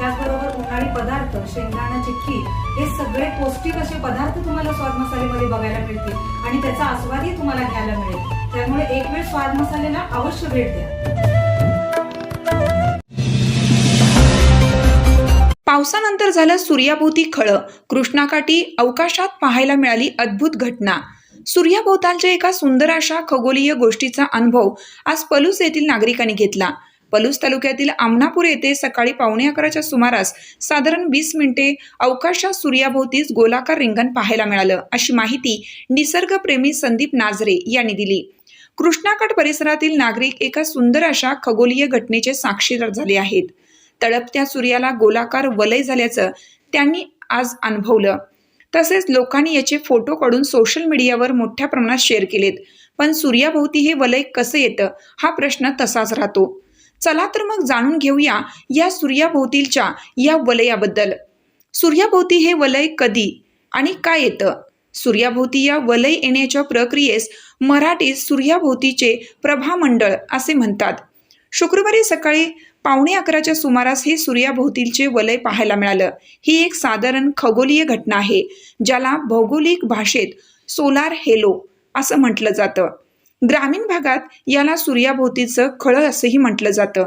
त्याचबरोबर उन्हाळी पदार्थ शेंगदाणा चिक्की हे सगळे पौष्टिक असे पदार्थ तुम्हाला स्वाद मसालेमध्ये बघायला मिळतील आणि त्याचा आस्वादही तुम्हाला घ्यायला मिळेल. त्यामुळे एक वेळ स्वाद मसालेला अवश्य भेट द्या. पावसानंतर झालं सूर्याभोवती खळं. कृष्णाकाठी अवकाशात पाहायला मिळाली अद्भुत घटना. सूर्याभोवतालच्या एका सुंदर अशा खगोलीय गोष्टीचा अनुभव आज पलूस येथील नागरिकांनी घेतला. पलूस तालुक्यातील आमनापूर येथे सकाळी पावणे अकराच्या सुमारास साधारण वीस मिनिटे अवकाशात सूर्याभोवतीच गोलाकार रिंगण पाहायला मिळालं. अशी माहिती निसर्गप्रेमी संदीप नाझरे यांनी दिली. कृष्णाकट परिसरातील नागरिक एका सुंदर अशा खगोलीय घटनेचे साक्षीदार झाले आहेत. तळपत्या सूर्याला गोलाकार वलय झाल्याचं त्यांनी आज अनुभवलं. तसेच लोकांनी याचे फोटो काढून सोशल मीडियावर मोठ्या प्रमाणात शेअर केलेत. पण सूर्याभोवती हे वलय कसं येतं हा प्रश्न तसाच राहतो. चला तर मग जाणून घेऊया या सूर्याभोवतीलच्या या वलयाबद्दल. सूर्याभोवती हे वलय कधी आणि काय येतं? सूर्याभोवती या वलय येण्याच्या प्रक्रियेस मराठीत सूर्याभोवतीचे प्रभामंडळ असे म्हणतात. शुक्रवारी सकाळी पावणे अकराच्या सुमारास हे सूर्याभोवतीलचे वलय पाहायला मिळालं. ही एक साधारण खगोलीय घटना आहे ज्याला भौगोलिक भाषेत सोलार हेलो असं म्हटलं जातं. ग्रामीण भागात याला सूर्याभोवतीचं खळं असंही म्हटलं जातं.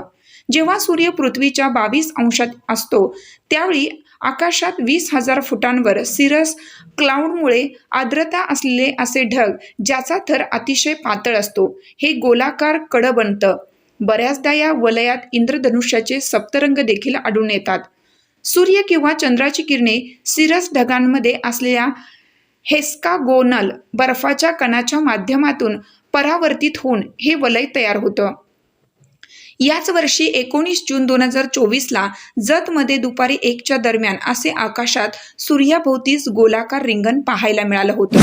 जेव्हा सूर्य पृथ्वीच्या बावीस अंशात असतो त्यावेळी आकाशात वीस हजार फुटांवर सिरस क्लाउडमुळे आर्द्रता असलेले असे ढग ज्याचा थर अतिशय पातळ असतो हे गोलाकार कडं बनतं. बऱ्याचदा या वलयात इंद्रधनुष्याचे सप्तरंग देखील आढळून येतात. सूर्य किंवा चंद्राची किरणे सिरस ढगांमध्ये असलेल्या हेस्कागोनल बर्फाच्या कणाच्या माध्यमातून परावर्तित होऊन हे वलय तयार होतं. याच वर्षी एकोणीस जून दोन हजार चोवीसला जतमध्ये दुपारी एकच्या दरम्यान असे आकाशात सूर्याभोवतीच गोलाकार रिंगण पाहायला मिळालं होतं.